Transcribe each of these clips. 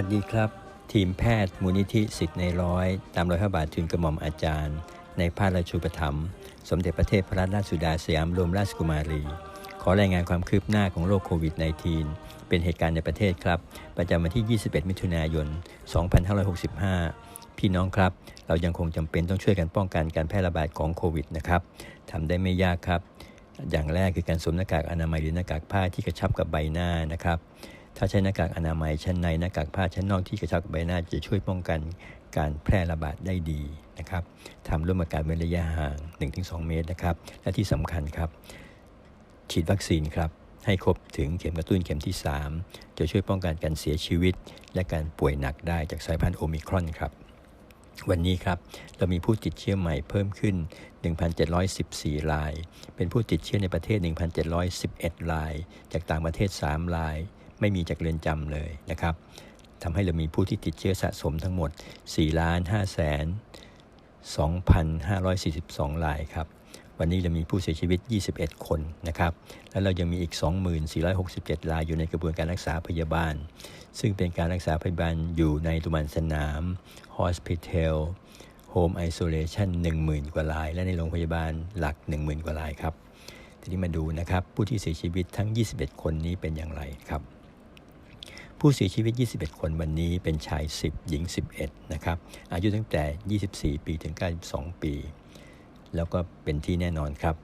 วัสดีครับ ทีมแพทย์มูลนิธิสิทธิ์ในร้อย ตามรอยพระบาททุนกระหม่อมอาจารย์ ในพระราชูปถัมภ์สมเด็จพระเทพรัตนราชสุดาสยามบรมราชกุมารี ขอรายงานความคืบหน้าของโรคโควิด -19 เป็นเหตุการณ์ในประเทศครับ ประจำวันที่ 21 มิถุนายน 2565 พี่น้องครับ เรายังคงจำเป็นต้องช่วยกันป้องกันการแพร่ระบาดของโควิดนะครับทำได้ไม่ยากครับ อย่างแรกคือการสวมหน้ากากอนามัยหรือหน้ากากผ้าที่กระชับกับใบหน้านะครับ ถ้าใช้หน้ากากอนามัยชั้นในหน้ากากผ้าชั้นนอกที่กระชับกับใบหน้าจะช่วยป้องกันการแพร่ระบาดได้ดีนะครับทำร่วมกับการเว้นระยะห่าง 1-2 เมตรนะครับ และที่สำคัญครับ ฉีดวัคซีนครับ ให้ครบถึงเข็มกระตุ้นเข็มที่ 3 จะช่วยป้องกันการเสียชีวิต และการป่วยหนักได้จากสายพันธุ์โอมิครอนครับ วันนี้ครับ เรามีผู้ติดเชื้อใหม่เพิ่มขึ้น 1,714 ราย เป็นผู้ติดเชื้อในประเทศ 1,711 ราย จากต่างประเทศ 3 ราย ไม่มีจากเรือนจำเลยนะครับทำให้เรามีผู้ที่ติดเชื้อสะสมทั้งหมด 4 ล้าน5แสน2,542รายครับ วันนี้เรามีผู้เสียชีวิต 21 คนนะครับ แล้วเรายังมีอีก 2467 รายอยู่ในกระบวนการรักษาพยาบาล ซึ่งเป็นการรักษาพยาบาลอยู่ในโรงพยาบาลสนาม Hospital Home Isolation 10,000 กว่าราย และในโรงพยาบาลหลัก 10,000 กว่ารายครับ ทีนี้มาดูนะครับ ผู้ที่เสียชีวิตทั้ง 21 คนนี้เป็นอย่างไรครับ ผู้เสียชีวิต 21 คนวันนี้เป็นชาย 10 หญิง 11 นะครับ อายุตั้งแต่ 24 ปีถึง 92 ปี แล้วก็เป็นที่แน่นอนครับ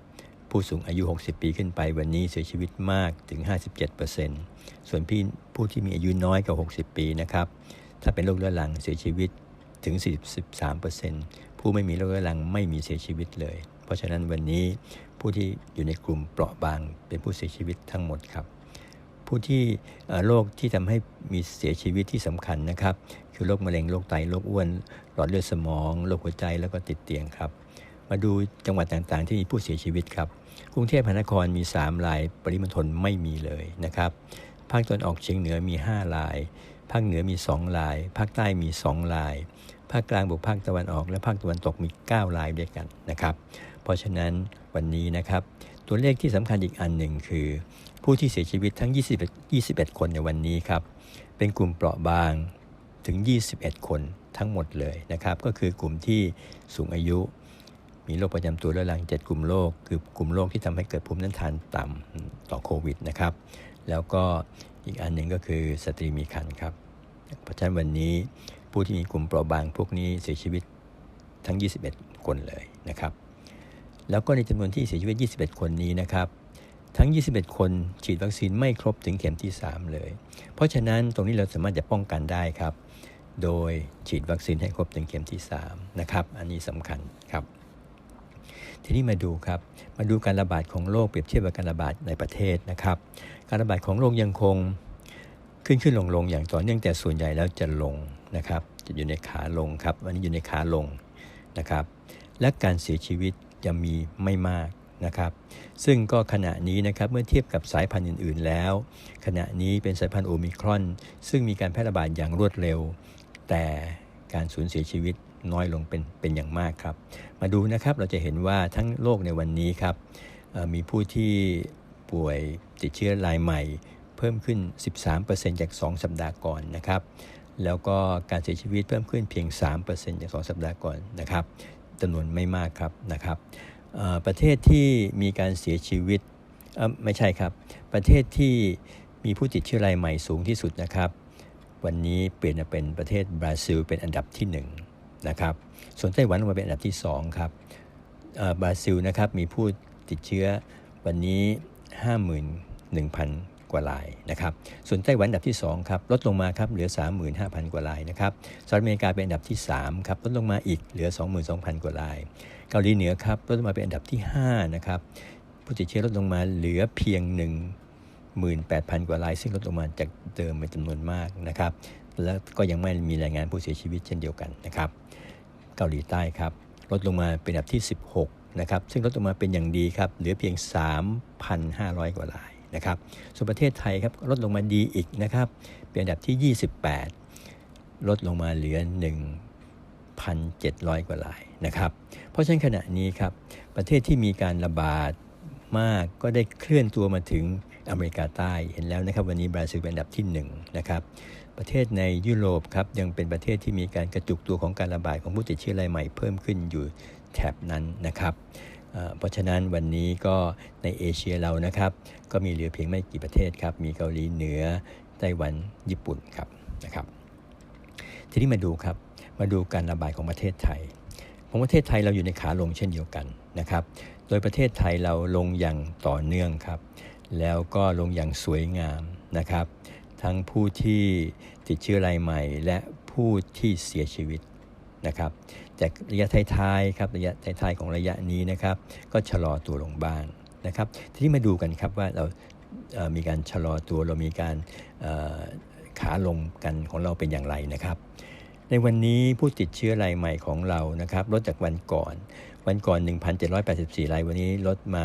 ผู้สูงอายุ 60 ปีขึ้นไปวันนี้เสียชีวิตมากถึง 57%ส่วนพี่ผู้ที่มีอายุน้อยกว่า 60 ปีนะครับ ถ้าเป็นโรคเรื้อรังเสียชีวิตถึง 43%ผู้ไม่มีโรคเรื้อรังไม่มีเสียชีวิตเลย เพราะฉะนั้นวันนี้ผู้ที่อยู่ในกลุ่มเปราะบางเป็นผู้เสียชีวิตทั้งหมดครับ ผู้ที่โรคที่ทำให้มีเสียชีวิตที่สำคัญนะครับ คือโรคมะเร็งโรคไตโรคอ้วน หลอดเลือดสมองโรคหัวใจแล้วก็ติดเตียงครับ มาดูจังหวัดต่างๆ ที่มีผู้เสียชีวิตครับ กรุงเทพมหานครมี 3 ราย ปริมณฑลไม่มีเลยนะครับภาคตะวันออกเฉียงเหนือมี 5 ราย ภาคเหนือมี 2 ราย ภาคใต้มี 2 ราย ภาคกลางบวกภาคตะวันออก และภาคตะวันตกมี 9 รายด้วยกันนะครับ เพราะฉะนั้นวันนี้นะครับ ตัวเลขที่สำคัญอีกอันหนึ่งคือ ผู้ที่เสียชีวิตทั้ง 21 21 คนในวันนี้ครับ เป็นกลุ่มเปราะบางถึง 21 คนทั้งหมดเลยนะครับ ก็คือกลุ่มที่สูงอายุ มีโรคประจำตัวเรื้อรัง 7 กลุ่มโรค คือกลุ่มโรคที่ทำให้เกิดภูมิต้านทานต่ำต่อโควิดนะครับ แล้วก็อีกอันหนึ่งก็คือสตรีมีครรภ์ครับ เพราะฉะนั้นวันนี้ผู้ที่มีกลุ่มเปราะบางพวกนี้เสียชีวิตทั้ง 21 คนเลยนะครับ แล้วก็ในจำนวนที่เสียชีวิต 21 คนนี้นะครับ ทั้ง 21 คนฉีดวัคซีนไม่ครบถึงเข็มที่ 3 เลย เพราะฉะนั้นตรงนี้เราสามารถจะป้องกันได้ครับ โดยฉีดวัคซีนให้ครบถึงเข็มที่ 3 นะครับ อันนี้สำคัญครับ ทีนี้มาดูครับ มาดูการระบาดของโรคเปรียบเทียบกับการระบาดในประเทศนะครับ การระบาดของโรคยังคงขึ้นขึ้นลงลงอย่างต่อเนื่องแต่ส่วนใหญ่แล้วจะลงนะครับ จะอยู่ในขาลงครับวันนี้อยู่ในขาลงนะครับ และการเสียชีวิตจะมีไม่มาก นะครับซึ่งก็ขณะนี้นะครับเมื่อเทียบกับสายพันธุ์อื่น ๆ แล้ว ขณะนี้เป็นสายพันธุ์โอมิครอน ซึ่งมีการแพร่ระบาดอย่างรวดเร็ว แต่การสูญเสียชีวิตน้อยลงเป็นเป็นอย่างมากครับ มาดูนะครับเราจะเห็นว่าทั้งโลกในวันนี้ครับมีผู้ที่ป่วยติดเชื้อรายใหม่ เพิ่มขึ้น 13%จาก 2 สัปดาห์ก่อนนะครับแล้วก็การเสียชีวิตเพิ่มขึ้นเพียง 3%จาก 2 สัปดาห์ก่อนนะครับจำนวนไม่มากครับนะครับ ประเทศที่มีการเสียชีวิตไม่ใช่ครับ ประเทศที่มีผู้ติดเชื้อรายใหม่สูงที่สุดนะครับ วันนี้เปลี่ยนมาเป็นประเทศบราซิลเป็นอันดับที่1นะครับส่วนไต้หวันมาเป็นอันดับที่2ครับบราซิลนะครับมีผู้ติดเชื้อวันนี้ 51,000 กว่ารายนะครับ ส่วนไต้หวันอันดับที่2ครับลดลงมาครับเหลือ 35,000 กว่ารายนะครับสหรัฐอเมริกาเป็นอันดับที่3ครับลดลงมาอีกเหลือ 22,000 กว่าราย เกาหลีเหนือครับลดลงมาเป็นอันดับที่5นะครับผู้ติดเชื้อลดลงมาเหลือเพียง 18,000 กว่าราย ซึ่งลดลงมาจากเดิมเป็นจำนวนมากนะครับแล้วก็ยังไม่มีรายงานผู้เสียชีวิตเช่นเดียวกันนะครับเกาหลีใต้ครับลดลงมาเป็นอันดับที่ 16นะครับซึ่งลดลงมาเป็นอย่างดีครับเหลือเพียง 3,500 กว่าราย นะครับ ส่วนประเทศไทยครับลดลงมาดีอีกนะครับ เป็นอันดับที่ 28 ลดลงมาเหลือ 1,700 กว่ารายนะครับ เพราะฉะนั้นขณะนี้ครับ ประเทศที่มีการระบาดมากก็ได้เคลื่อนตัวมาถึงอเมริกาใต้เห็นแล้วนะครับ วันนี้บราซิลเป็นอันดับที่1นะครับประเทศในยุโรปครับยังเป็นประเทศที่มีการกระจุกตัวของการระบาดของผู้ติดเชื้อรายใหม่เพิ่มขึ้นอยู่แถบนั้นนะครับ เพราะฉะนั้นวันนี้ก็ในเอเชียเรานะครับ ก็มีเหลือเพียงไม่กี่ประเทศครับ มีเกาหลีเหนือไต้หวันญี่ปุ่นครับนะครับ ทีนี้มาดูครับมาดูการระบาดของประเทศไทยของประเทศไทยเราอยู่ในขาลงเช่นเดียวกันนะครับ โดยประเทศไทยเราลงอย่างต่อเนื่องครับ แล้วก็ลงอย่างสวยงามนะครับ ทั้งผู้ที่ติดเชื้อรายใหม่และผู้ที่เสียชีวิตนะครับ แต่ระยะท้ายๆครับระยะท้ายๆของระยะนี้นะครับ ก็ชะลอตัวลงบ้างนะครับ ทีนี้มาดูกันครับว่าเรามีการชะลอตัวเรามีการขาลงกันของเราเป็นอย่างไรนะครับ ในวันนี้ผู้ติดเชื้อรายใหม่ของเรานะครับลดจากวันก่อน วันก่อน 1,784 ราย วันนี้ลดมา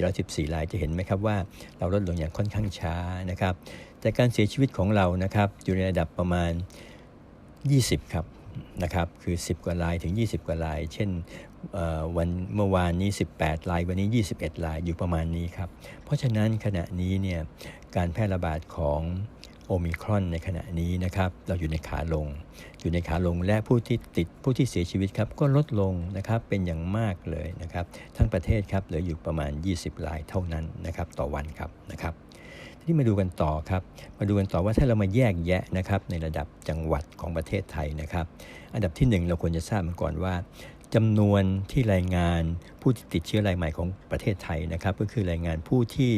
1,714 รายจะเห็นไหมครับว่าเราลดลงอย่างค่อนข้างช้านะครับแต่การเสียชีวิตของเรานะครับอยู่ในระดับประมาณ 20 ครับ นะครับคือ 10 กว่ารายถึง 20 กว่าราย เช่นวันเมื่อวานนี้ 18ราย วันนี้ 21รายอยู่ประมาณนี้ครับ เพราะฉะนั้นขณะนี้เนี่ยการแพร่ระบาดของโอมิครอนในขณะนี้นะครับเราอยู่ในขาลง อยู่ในขาลงและผู้ที่ติดผู้ที่เสียชีวิตครับก็ลดลงนะครับเป็นอย่างมากเลยนะครับ ทั้งประเทศครับเหลืออยู่ประมาณ 20รายเท่านั้นนะครับต่อวันครับนะครับ ที่มาดูกันต่อครับ มาดูกันต่อว่าถ้าเรามาแยกแยะนะครับในระดับจังหวัดของประเทศไทยนะครับ อันดับที่ 1 เราควรจะทราบมาก่อนว่าจำนวนที่รายงานผู้ที่ติดเชื้อรายใหม่ของประเทศไทยนะครับ ก็คือรายงานผู้ที่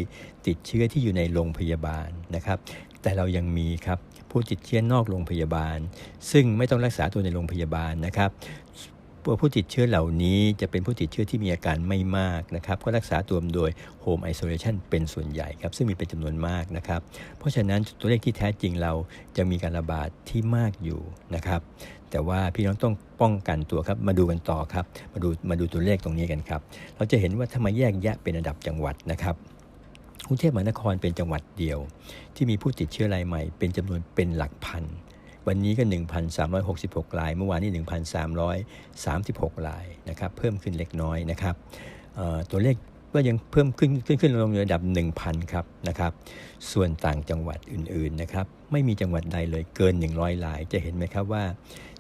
ติดเชื้อที่อยู่ในโรงพยาบาลนะครับ แต่เรายังมีครับผู้ติดเชื้อนอกโรงพยาบาล ซึ่งไม่ต้องรักษาตัวในโรงพยาบาลนะครับ ผู้ติดเชื้อเหล่านี้จะเป็นผู้ติดเชื้อที่มีอาการไม่มากนะครับ ก็รักษาตัวโดยโฮมไอโซเลชันเป็นส่วนใหญ่ครับ ซึ่งมีเป็นจำนวนมากนะครับ เพราะฉะนั้นตัวเลขที่แท้จริงเราจะมีการระบาดที่มากอยู่นะครับ แต่ว่าพี่น้องต้องป้องกันตัวครับ มาดูกันต่อครับ มาดูมาดูตัวเลขตรงนี้กันครับ เราจะเห็นว่าถ้ามาแยกแยะเป็นระดับจังหวัดนะครับกรุงเทพมหานครเป็นจังหวัดเดียว ที่มีผู้ติดเชื้อรายใหม่เป็นจำนวนเป็นหลักพัน วันนี้ก็ 1,366 ราย เมื่อวานนี้ 1,336 รายนะครับ เพิ่มขึ้นเล็กน้อยนะครับตัวเลขก็ยังเพิ่มขึ้นขึ้นขึ้นลงในระดับ 1,000 ครับนะครับ ส่วนต่างจังหวัดอื่นๆนะครับ ไม่มีจังหวัดใดเลยเกิน 100ราย จะเห็นไหมครับว่า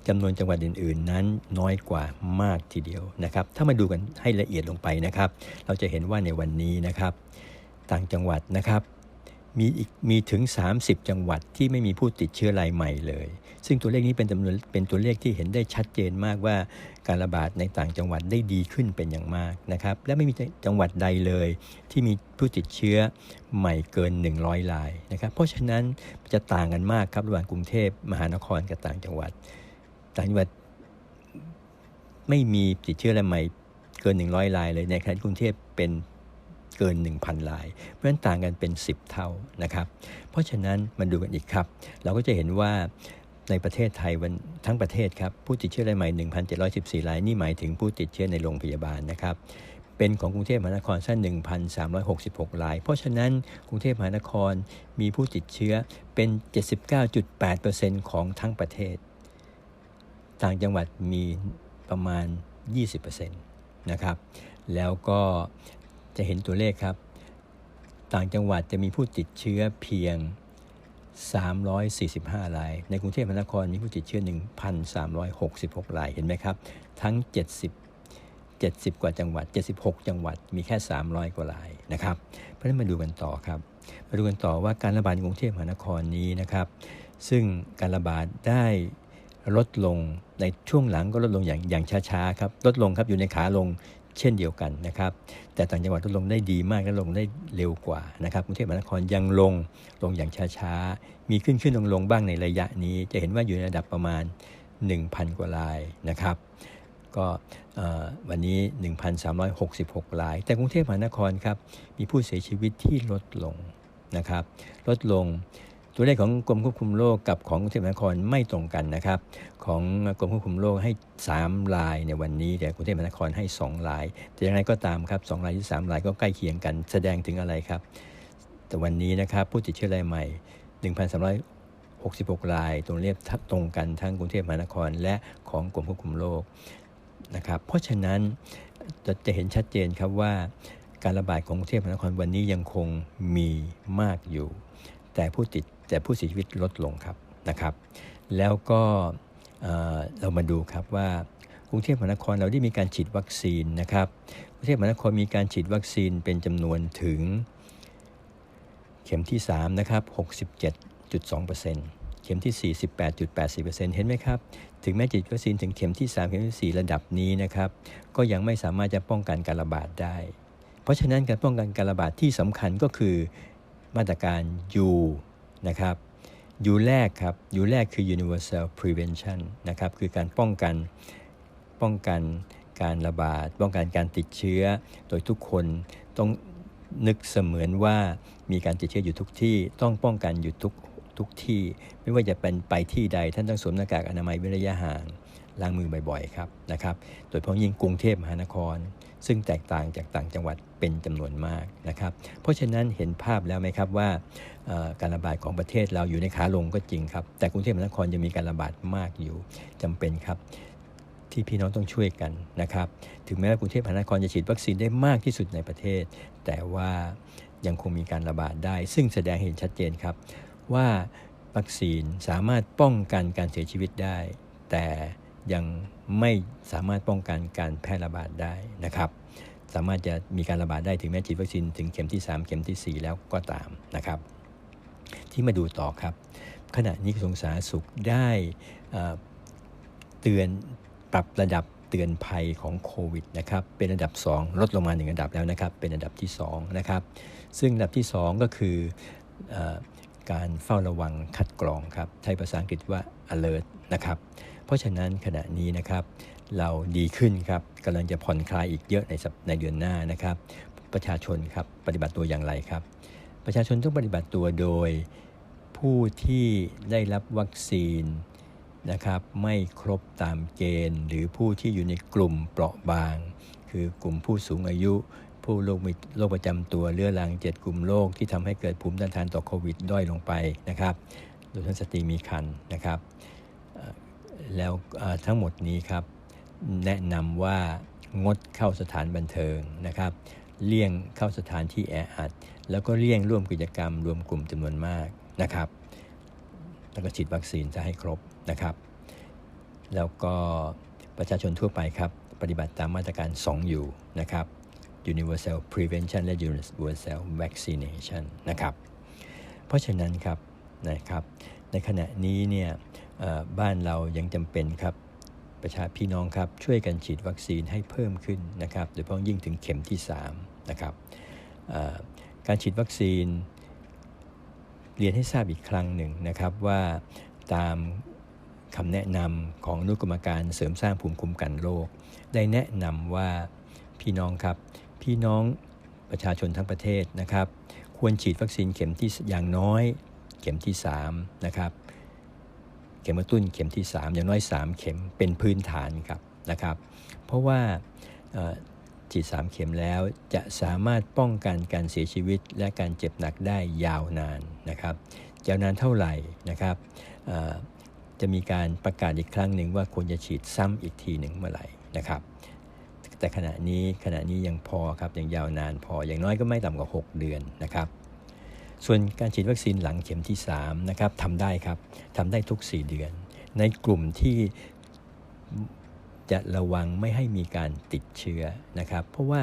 จำนวนจังหวัดอื่น ๆ นั้นน้อยกว่ามากทีเดียวนะครับ ถ้ามาดูกันให้ละเอียดลงไปนะครับ เราจะเห็นว่าในวันนี้นะครับ ต่างจังหวัดนะครับ มีอีกมีถึง 30 จังหวัดที่ไม่มีผู้ติดเชื้อรายใหม่เลย ซึ่งตัวเลขนี้เป็นจำนวนเป็นตัวเลขที่เห็นได้ชัดเจนมากว่าการระบาดในต่างจังหวัดได้ดีขึ้นเป็นอย่างมากนะครับ และไม่มีจังหวัดใดเลย ที่มีผู้ติดเชื้อใหม่เกิน 100รายนะครับ เพราะฉะนั้นจะต่างกันมากครับระหว่างกรุงเทพมหานครกับต่างจังหวัด ต่างจังหวัดไม่มีติดเชื้อรายใหม่เกิน 100รายเลยในขณะกรุงเทพเป็น กิน 1,000 ลาย เพราะฉะนั้นต่างกันเป็น 10 เท่านะครับ เพราะฉะนั้นมาดูกันอีกครับ เราก็จะเห็นว่าในประเทศไทยวันทั้งประเทศครับ ผู้ติดเชื้อรายใหม่ 1,714 ราย นี่หมายถึงผู้ติดเชื้อในโรงพยาบาลนะครับเป็นของกรุงเทพมหานครสั้น1,366ราย เพราะฉะนั้นกรุงเทพมหานครมีผู้ติดเชื้อเป็น 79.8%ของทั้งประเทศ ต่างจังหวัดมีประมาณ 20%นะครับ แล้วก็ จะเห็นตัวเลขครับ ต่างจังหวัดจะมีผู้ติดเชื้อเพียง 345 ราย ในกรุงเทพมหานครมีผู้ติดเชื้อ 1,366 ราย เห็นไหมครับ ทั้ง 70 70 กว่าจังหวัด 76 จังหวัด มีแค่ 300 กว่ารายนะครับ เพราะฉะนั้นมาดูกันต่อครับ มาดูกันต่อว่าการระบาดในกรุงเทพมหานครนี้นะครับ ซึ่งการระบาดได้ลดลงในช่วงหลังก็ลดลงอย่างอย่างช้าๆครับ ลดลงครับอยู่ในขาลง เช่นเดียวกันนะครับ แต่ต่างจังหวัดลงได้ดีมากและลงได้เร็วกว่านะครับกรุงเทพมหานครยังลงลงอย่างช้าๆ มีขึ้นขึ้นลงลงบ้างในระยะนี้ จะเห็นว่าอยู่ในระดับประมาณ 1,000 กว่าลายนะครับ ก็วันนี้ 1,366 ราย แต่กรุงเทพมหานครครับมีผู้เสียชีวิตที่ลดลงนะครับ ลดลง ตัวเลขของกรมควบคุมโรคกับของกรุงเทพมหานครไม่ตรงกันนะครับ ของกรมควบคุมโรคให้ 3 ลายในวันนี้แต่กรุงเทพมหานครให้ 2 ลาย แต่อย่างไรก็ตามครับ2ลายที่3ลายก็ใกล้เคียงกันแสดงถึงอะไรครับ แต่วันนี้นะครับผู้ติดเชื้อรายใหม่ 1,366 ราย ตรงเรียบตรงกันทั้งกรุงเทพมหานคร และของกรมควบคุมโรคนะครับ เพราะฉะนั้นจะจะเห็นชัดเจนครับว่าการระบาดของกรุงเทพมหานครวันนี้ยังคงมีมากอยู่ แต่ผู้ติด แต่ผู้เสียชีวิตลดลงครับนะครับ แล้วก็เรามาดูครับว่ากรุงเทพมหานครเราได้มีการฉีดวัคซีนนะครับกรุงเทพมหานครมีการฉีดวัคซีนเป็นจำนวนถึงเข็มที่3นะครับ67.2%เข็มที่ 48.84%เห็นไหมครับ ถึงแม้ฉีดวัคซีนถึงเข็มที่ 3 เข็มที่ 4 ระดับนี้นะครับ ก็ยังไม่สามารถจะป้องกันการระบาดได้ เพราะฉะนั้นการป้องกันการระบาดที่สำคัญก็คือมาตรการ U นะครับ U แรกครับ U แรกคือ universal prevention นะครับคือการป้องกันป้องกันการระบาด ป้องกันการติดเชื้อ โดยทุกคนต้องนึกเสมือนว่ามีการติดเชื้ออยู่ทุกที่ ต้องป้องกันอยู่ทุกทุกที่ ไม่ว่าจะเป็นไปที่ใด ท่านต้องสวมหน้ากากอนามัยเว้นระยะห่างล้างมือบ่อยๆครับนะครับ โดยเฉพาะยิ่งกรุงเทพมหานคร ซึ่งแตกต่างจากต่างจังหวัด เป็นจำนวนมากนะครับ เพราะฉะนั้นเห็นภาพแล้วไหมครับว่าการระบาดของประเทศเราอยู่ในขาลงก็จริงครับ แต่กรุงเทพมหานครยังมีการระบาดมากอยู่จำเป็นครับที่พี่น้องต้องช่วยกันนะครับ ถึงแม้ว่ากรุงเทพมหานครจะฉีดวัคซีนได้มากที่สุดในประเทศ แต่ว่ายังคงมีการระบาดได้ ซึ่งแสดงเห็นชัดเจนครับ ว่าวัคซีนสามารถป้องกันการเสียชีวิตได้ แต่ยังไม่สามารถป้องกันการแพร่ระบาดได้นะครับ สามารถจะมีการระบาดได้ถึงแม้ฉีดวัคซีนถึงเข็มที่ 3 เข็มที่ 4 แล้วก็ตามนะครับ ที่มาดูต่อครับ ขณะนี้กระทรวงสาธารณสุขได้เตือนปรับระดับเตือนภัยของโควิดนะครับเป็นระดับ 2 ลดลงมาหนึ่งระดับแล้วนะครับ เป็นระดับที่2นะครับซึ่งระดับที่ 2 ก็คืออการเฝ้าระวังคัดกรองครับใช้ภาษาอังกฤษว่า alert นะครับเพราะฉะนั้นขณะนี้นะครับ เราดีขึ้นครับกำลังจะผ่อนคลายอีกเยอะในในเดือนหน้านะครับ ประชาชนครับปฏิบัติตัวอย่างไรครับ ประชาชนต้องปฏิบัติตัวโดยผู้ที่ได้รับวัคซีนนะครับไม่ครบตามเกณฑ์ หรือผู้ที่อยู่ในกลุ่มเปราะบาง คือกลุ่มผู้สูงอายุ ผู้โรคมีโรคประจำตัวเรื้อรังเจ็ดกลุ่มโรคที่ทำให้เกิดภูมิต้านทานต่อโควิดด้อยลงไปนะครับโดยทั้งสตรีมีคันนะครับ แล้วทั้งหมดนี้ครับ แนะนำว่างดเข้าสถานบันเทิงนะครับ เลี่ยงเข้าสถานที่แออัด แล้วก็เลี่ยงร่วมกิจกรรมรวมกลุ่มจำนวนมากนะครับ แล้วก็ฉีดวัคซีนจะให้ครบนะครับ แล้วก็ประชาชนทั่วไปครับ ปฏิบัติตามมาตรการ 2 อยู่นะครับ universal prevention และ universal vaccination นะครับ เพราะฉะนั้นครับนะครับ ในขณะนี้เนี่ยบ้านเรายังจำเป็นครับ ประชาพี่น้องครับช่วยกันฉีดวัคซีนให้เพิ่มขึ้นนะครับโดยเฉพาะยิ่งถึงเข็มที่3นะครับการฉีดวัคซีน เรียนให้ทราบอีกครั้งหนึ่งนะครับว่าตามคำแนะนำของอนุกรรมการเสริมสร้างภูมิคุ้มกันโรคได้แนะนำว่าพี่น้องครับพี่น้องประชาชนทั้งประเทศนะครับ ควรฉีดวัคซีนเข็มที่อย่างน้อยเข็มที่3นะครับ เข็มกระตุ้นเข็มที่ 3 อย่างน้อย 3 เข็มเป็นพื้นฐานครับนะครับ เพราะว่าฉีด3เข็มแล้วจะสามารถป้องกันการเสียชีวิตและการเจ็บหนักได้ยาวนานนะครับยาวนานเท่าไหร่นะครับจะมีการประกาศอีกครั้งหนึ่งว่าควรจะฉีดซ้ำอีกทีหนึ่งเมื่อไหร่นะครับ แต่ขณะนี้ขณะนี้ยังพอครับยังยาวนานพออย่างน้อยก็ไม่ต่ำกว่า 6 เดือนนะครับ ส่วนการฉีดวัคซีนหลังเข็มที่3นะครับทำได้ครับทำได้ทุก 4 เดือน ในกลุ่มที่จะระวังไม่ให้มีการติดเชื้อนะครับ เพราะว่า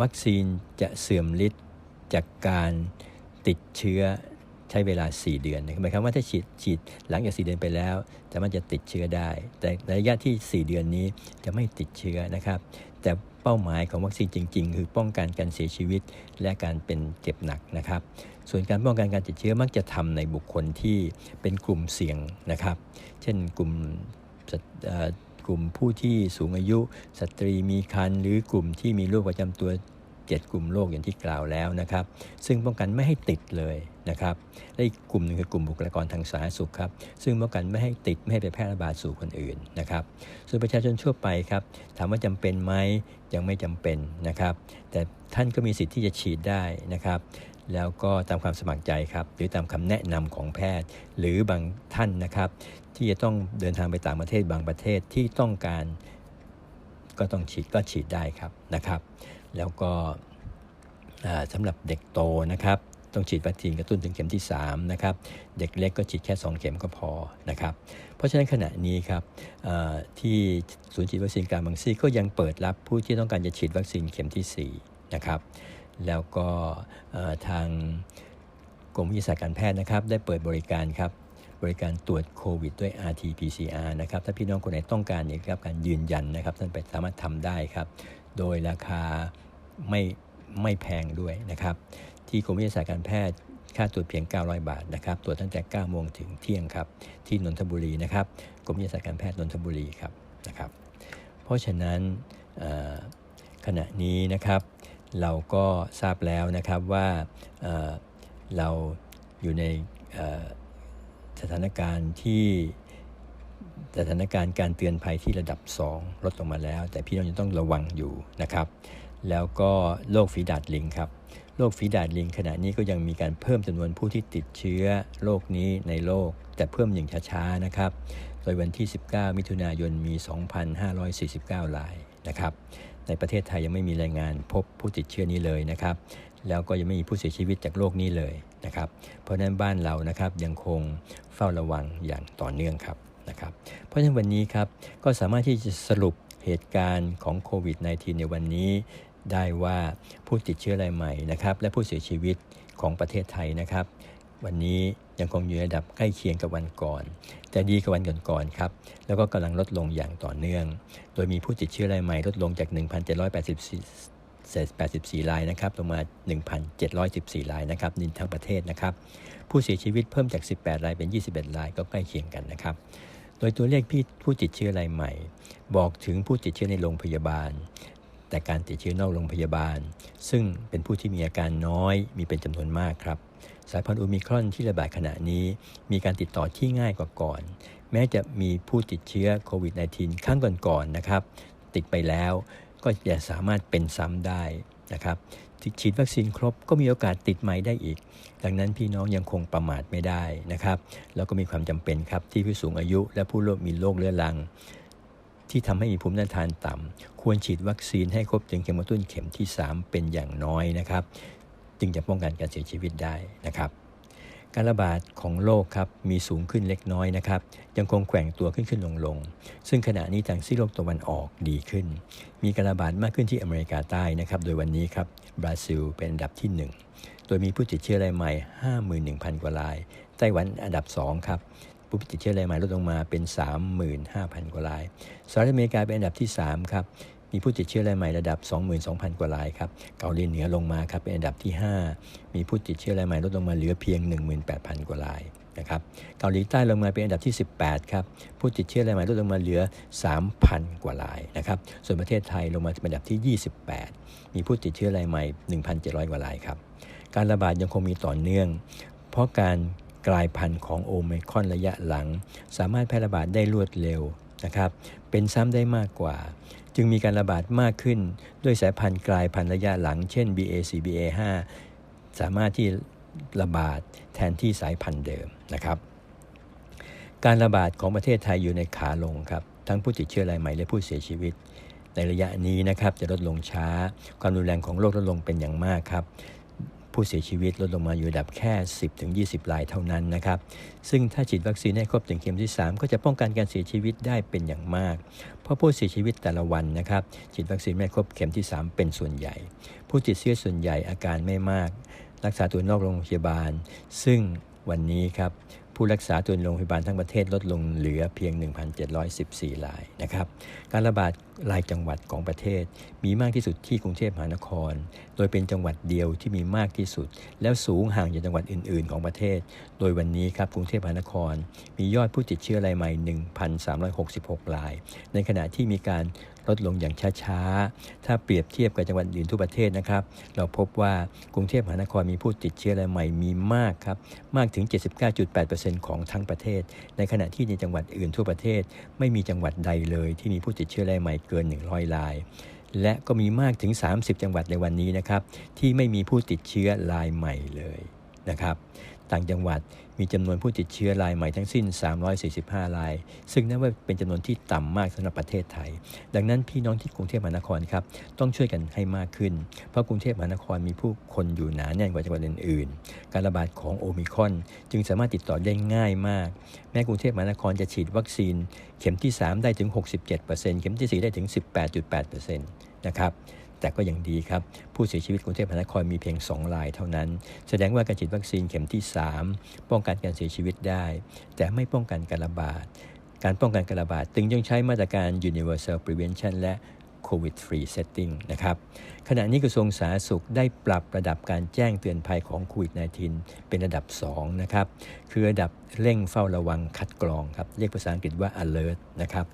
วัคซีนจะเสื่อมฤทธิ์จากการติดเชื้อใช้เวลา 4 เดือนหมายความว่าถ้าฉีดฉีดหลังจาก 4 เดือนไปแล้วสามารถจะติดเชื้อได้ แต่ระยะที่ 4 เดือนนี้จะไม่ติดเชื้อนะครับ แต่ เป้าหมายของวัคซีนจริง ๆ คือป้องกันการเสียชีวิตและการเป็นเจ็บหนักนะครับ ส่วนการป้องกันการติดเชื้อมักจะทำในบุคคลที่เป็นกลุ่มเสี่ยงนะครับ เช่นกลุ่มกลุ่มผู้ที่สูงอายุ สตรีมีครรภ์หรือกลุ่มที่มีโรคประจำตัว 7 กลุ่มโรคอย่างที่กล่าวแล้วนะครับ ซึ่งป้องกันไม่ให้ติดเลยนะครับ และอีกกลุ่มหนึ่งคือกลุ่มบุคลากรทางสาธารณสุขครับ ซึ่งป้องกันไม่ให้ติดไม่ให้ไปแพร่ระบาดสู่คนอื่นนะครับ ส่วนประชาชนทั่วไปครับ ถามว่าจำเป็นไหมยังไม่จำเป็นนะครับ แต่ท่านก็มีสิทธิ์ที่จะฉีดได้นะครับแล้วก็ตามความสมัครใจครับ หรือตามคำแนะนำของแพทย์ หรือบางท่านนะครับ ที่จะต้องเดินทางไปต่างประเทศบางประเทศที่ต้องการก็ต้องฉีดก็ฉีดได้ครับนะครับ แล้วก็สำหรับเด็กโตนะครับต้องฉีดวัคซีนกระตุ้นถึงเข็มที่3นะครับเด็กเล็กก็ฉีดแค่ 2 เข็มก็พอนะครับเพราะฉะนั้นขณะนี้ครับที่ศูนย์ฉีดวัคซีนกลางบางซี่ก็ยังเปิดรับผู้ที่ต้องการจะฉีดวัคซีนเข็มที่4นะครับแล้วก็ทางกรมวิทยาศาสตร์การแพทย์นะครับได้เปิดบริการครับบริการตรวจโควิดด้วย RT-PCR นะครับถ้าพี่น้องคนไหนต้องการอยากรับการยืนยันนะครับท่านไปสามารถทำได้ครับ โดยราคา ไม่ไม่แพงด้วยนะครับ ที่กรมวิทยาศาสตร์การแพทย์ค่าตรวจเพียง 900 บาทนะครับตรวจตั้งแต่9โมงถึงเที่ยงครับ ที่นนทบุรีนะครับกรมวิทยาศาสตร์การแพทย์นนทบุรีครับนะครับ เพราะฉะนั้นขณะนี้นะครับ เราก็ทราบแล้วนะครับว่าเราอยู่ในสถานการณ์ที่สถานการณ์การเตือนภัยที่ระดับ 2 ลดลงมาแล้ว แต่พี่น้องยังต้องระวังอยู่นะครับ แล้วก็โรคฝีดาดลิงครับโรคฝีดาดลิงขณะนี้ก็ยังมีการเพิ่มจำนวนผู้ที่ติดเชื้อโรคนี้ในโลก แต่เพิ่มอย่างช้าๆนะครับ โดยวันที่ 19 มิถุนายนมี 2,549รายนะครับ ในประเทศไทยยังไม่มีรายงานพบผู้ติดเชื้อนี้เลยนะครับ แล้วก็ยังไม่มีผู้เสียชีวิตจากโรคนี้เลยนะครับ เพราะฉะนั้นบ้านเรานะครับยังคงเฝ้าระวังอย่างต่อเนื่องครับนะครับ เพราะฉะนั้นวันนี้ครับก็สามารถที่จะสรุปเหตุการณ์ของโควิด -19 ในวันนี้ ได้ว่าผู้ติดเชื้อรายใหม่นะครับ และผู้เสียชีวิตของประเทศไทยนะครับ วันนี้ยังคงอยู่ในระดับใกล้เคียงกับวันก่อน แต่ดีกว่าวันก่อนๆครับ แล้วก็กำลังลดลงอย่างต่อเนื่อง โดยมีผู้ติดเชื้อรายใหม่ลดลงจาก 1,784 84รายนะครับลงมา 1,714รายนะครับนินทั้งประเทศนะครับ ผู้เสียชีวิตเพิ่มจาก 18 รายเป็น 21 รายก็ใกล้เคียงกันนะครับ โดยตัวเลขผู้ติดเชื้อรายใหม่ บอกถึงผู้ติดเชื้อในโรงพยาบาล แต่การติดเชื้อนอกโรงพยาบาล ซึ่งเป็นผู้ที่มีอาการน้อยมีเป็นจำนวนมากครับ สายพันธุ์โอมิครอนที่ระบาดขณะนี้ มีการติดต่อที่ง่ายกว่าก่อน แม้จะมีผู้ติดเชื้อโควิด -19 ครั้งก่อนๆนนะครับ ติดไปแล้วก็จะสามารถเป็นซ้ำได้นะครับฉีดวัคซีนครบก็มีโอกาสติดใหม่ได้อีก ดังนั้นพี่น้องยังคงประมาทไม่ได้นะครับ แล้วก็มีความจำเป็นครับที่ผู้สูงอายุและผู้มีโรคเรื้อรัง ที่ทำให้มีภูมิต้านทานต่ำควรฉีดวัคซีนให้ครบถึงเข็มกระตุ้นเข็มที่ 3 เป็นอย่างน้อยนะครับ จึงจะป้องกันการเสียชีวิตได้นะครับการระบาดของโรคครับมีสูงขึ้นเล็กน้อยนะครับยังคงแกว่งตัวขึ้นขึ้นลงลงซึ่งขณะนี้ทางซีโลกตะวันออกดีขึ้น มีการระบาดมากขึ้นที่อเมริกาใต้นะครับโดยวันนี้ครับบราซิลเป็นอันดับที่ 1 โดยมีผู้ติดเชื้อรายใหม่ 51,000 กว่าราย ไต้หวันอันดับ 2 ครับ ผู้ติดเชื้อรายใหม่ลดลงมาเป็น 35,000 กว่าราย สหรัฐอเมริกาเป็นอันดับที่ 3 ครับ มีผู้ติดเชื้อรายใหม่ระดับ 22,000 กว่ารายครับ เกาหลีเหนือลงมาครับเป็นอันดับที่ 5 มีผู้ติดเชื้อรายใหม่ลดลงมาเหลือเพียง 18,000 กว่ารายนะครับ เกาหลีใต้ลงมาเป็นอันดับที่ 18 ครับ ผู้ติดเชื้อรายใหม่ลดลงมาเหลือ 3,000 กว่ารายนะครับ ส่วนประเทศไทยลงมาเป็นอันดับที่ 28 มีผู้ติดเชื้อรายใหม่ 1,700 กว่ารายครับ การระบาดยังคงมีต่อเนื่อง เพราะการ กลายพันธุ์ของโอไมครอนระยะหลัง สามารถแพร่ระบาดได้รวดเร็วนะครับ เป็นซ้ำได้มากกว่า จึงมีการระบาดมากขึ้นด้วยสายพันธุ์กลายพันธุ์ระยะหลัง เช่น BA4 BA5 สามารถที่ระบาดแทนที่สายพันธุ์เดิมนะครับ การระบาดของประเทศไทยอยู่ในขาลงครับ ทั้งผู้ติดเชื้อรายใหม่และผู้เสียชีวิต ในระยะนี้นะครับจะลดลงช้า ความรุนแรงของโรคลดลงเป็นอย่างมากครับ ผู้เสียชีวิตลดลงมาอยู่ระดับแค่ 10-20 รายเท่านั้นนะครับ ซึ่งถ้าฉีดวัคซีนให้ครบถึงเข็มที่ 3 ก็จะป้องกันการเสียชีวิตได้เป็นอย่างมาก เพราะผู้เสียชีวิตแต่ละวันนะครับฉีดวัคซีนไม่ครบเข็มที่ 3 เป็นส่วนใหญ่ ผู้ติดเชื้อส่วนใหญ่อาการไม่มาก รักษาตัวนอกโรงพยาบาล ซึ่งวันนี้ครับผู้รักษาตัวโรงพยาบาลทั้งประเทศลดลงเหลือเพียง 1,714รายนะครับ การระบาด รายจังหวัดของประเทศ มีมากที่สุดที่กรุงเทพมหานคร โดยเป็นจังหวัดเดียวที่มีมากที่สุด แล้วสูงห่างจากจังหวัดอื่น ๆ ของประเทศ โดยวันนี้ครับกรุงเทพมหานคร มียอดผู้ติดเชื้อรายใหม่ 1,366 ราย ในขณะที่มีการลดลงอย่างช้าๆ ถ้าเปรียบเทียบกับจังหวัดอื่นทั่วประเทศนะครับ เราพบว่ากรุงเทพมหานครมีผู้ติดเชื้อรายใหม่มีมากครับ มากถึง 79.8%ของทั้งประเทศ ในขณะที่ในจังหวัดอื่นทั่วประเทศ ไม่มีจังหวัดใดเลยที่มีผู้ติดเชื้อรายใหม่เกิน 100 ราย และก็มีมากถึง 30 จังหวัดในวันนี้นะครับ ที่ไม่มีผู้ติดเชื้อรายใหม่เลยนะครับ ต่างจังหวัด มีจำนวนผู้ติดเชื้อรายใหม่ทั้งสิ้น 345 ราย ซึ่งนับว่าเป็นจำนวนที่ต่ำมากสำหรับประเทศไทย ดังนั้นพี่น้องที่กรุงเทพมหานครครับต้องช่วยกันให้มากขึ้น เพราะกรุงเทพมหานครมีผู้คนอยู่หนาแน่นกว่าจังหวัดอื่นๆ การระบาดของโอมิคอนจึงสามารถติดต่อได้ง่ายมาก แม้กรุงเทพมหานครจะฉีดวัคซีน เข็มที่ 3 ได้ถึง 67%เข็มที่ 4 ได้ถึง 18.8%นะครับ แต่ก็ยังดีครับ ผู้เสียชีวิตกรุงเทพมหานครมีเพียง 2 รายเท่านั้น แสดงว่าการฉีดวัคซีนเข็มที่ 3 ป้องกันการเสียชีวิตได้ แต่ไม่ป้องกันการระบาด การป้องกันการระบาดจึงยังใช้มาตรการ universal prevention และ covid free setting นะครับ ขณะนี้กระทรวงสาธารณสุขได้ปรับระดับการแจ้งเตือนภัยของโควิด -19 เป็นระดับ 2 นะครับ คือระดับเร่งเฝ้าระวังคัดกรองครับ เรียกภาษาอังกฤษว่า alert นะครับ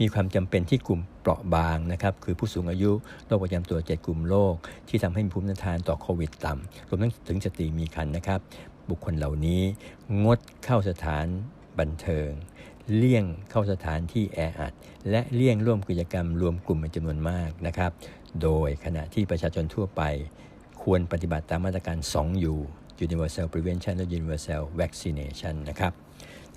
มีความจำเป็นที่กลุ่มเปราะบางนะครับคือผู้สูงอายุโรคประจำตัวเจ็ดกลุ่มโรคที่ทำให้มีภูมิต้านทานต่อโควิดต่ำรวมทั้งถึงสตรีมีครรภ์นะครับ บุคคลเหล่านี้งดเข้าสถานบันเทิง เลี่ยงเข้าสถานที่แออัด และเลี่ยงร่วมกิจกรรมรวมกลุ่มเป็นจำนวนมากนะครับ โดยขณะที่ประชาชนทั่วไป ควรปฏิบัติตามมาตรการ 2U Universal Prevention และ Universal Vaccination นะครับ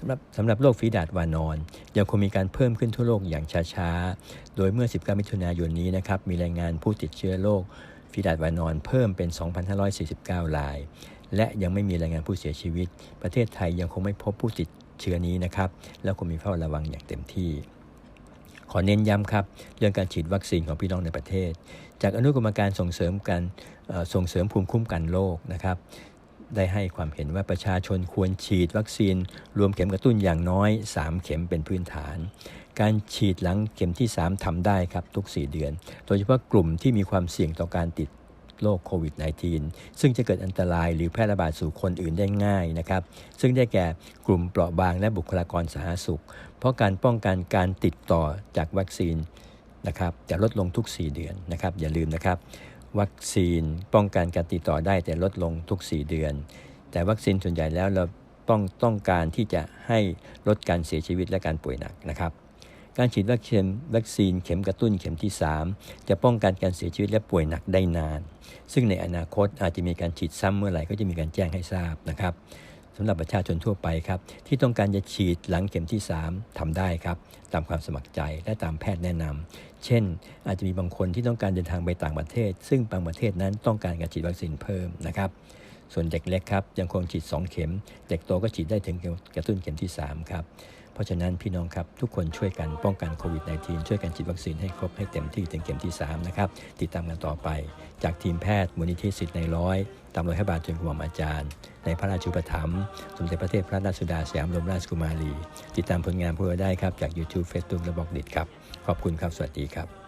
สำหรับสำหรับโรคฝีดาดวานอน ยังคงมีการเพิ่มขึ้นทั่วโลกอย่างช้าๆ โดยเมื่อ 19 มิถุนายนนี้นะครับมีรายงานผู้ติดเชื้อโรคฝีดาดวานอนเพิ่มเป็น 2,549ราย และยังไม่มีรายงานผู้เสียชีวิต ประเทศไทยยังคงไม่พบผู้ติดเชื้อนี้นะครับแล้วคงมีเฝ้าระวังอย่างเต็มที่ขอเน้นย้ำครับเรื่องการฉีดวัคซีนของพี่น้องในประเทศ จากอนุกรรมการส่งเสริมการส่งเสริมภูมิคุ้มกันโรคนะครับ ได้ให้ความเห็นว่าประชาชนควรฉีดวัคซีน รวมเข็มกระตุ้นอย่างน้อย 3 เข็มเป็นพื้นฐาน การฉีดหลังเข็มที่ 3ทำได้ครับทุก 4 เดือน โดยเฉพาะกลุ่มที่มีความเสี่ยงต่อการติดโรคโควิด -19 ซึ่งจะเกิดอันตรายหรือแพร่ระบาดสู่คนอื่นได้ง่ายนะครับ ซึ่งได้แก่กลุ่มเปราะบางและบุคลากรสาธารณสุข เพราะการป้องกันการติดต่อจากวัคซีนนะครับจะลดลงทุก 4 เดือนนะครับอย่าลืมนะครับ วัคซีนป้องกันการติดต่อได้แต่ลดลงทุก 4 เดือน แต่วัคซีนส่วนใหญ่แล้วเราต้องต้องการที่จะให้ลดการเสียชีวิตและการป่วยหนักนะครับ การฉีดวัคซีนวัคซีนเข็มกระตุ้นเข็มที่ 3 จะป้องกันการเสียชีวิตและป่วยหนักได้นาน ซึ่งในอนาคตอาจจะมีการฉีดซ้ำเมื่อไหร่ก็จะมีการแจ้งให้ทราบนะครับ สำหรับประชาชนทั่วไปครับ ที่ต้องการจะฉีดหลังเข็มที่ 3ทำได้ครับ ตามความสมัครใจและตามแพทย์แนะนำเช่น อาจจะมีบางคนที่ต้องการเดินทางไปต่างประเทศ ซึ่งบางประเทศนั้นต้องการการฉีดวัคซีนเพิ่มนะครับ ส่วนเด็กเล็กครับยังคงฉีด 2 เข็ม เด็กโตก็ฉีดได้ถึงกระตุ้นเข็มที่ 3 ครับเพราะฉะนั้นพี่น้องครับ ทุกคนช่วยกันป้องกันโควิด -19 ช่วยกันฉีดวัคซีนให้ครบให้เต็มที่ถึงเข็มที่ 3 นะครับ ติดตามกันต่อไป จากทีมแพทย์มูลนิธิสิทธิ์ในร้อย ตามรอยพระบาทจนกรมอมอาจารย์ ในพระราชูปถัมภ์สมเด็จพระเทพพระราชสุดาสยามบรมราชกุมารี ติดตามผลงานพวกเราได้ครับ จาก YouTube Facebook และบล็อกดิครับ ขอบคุณครับ สวัสดีครับ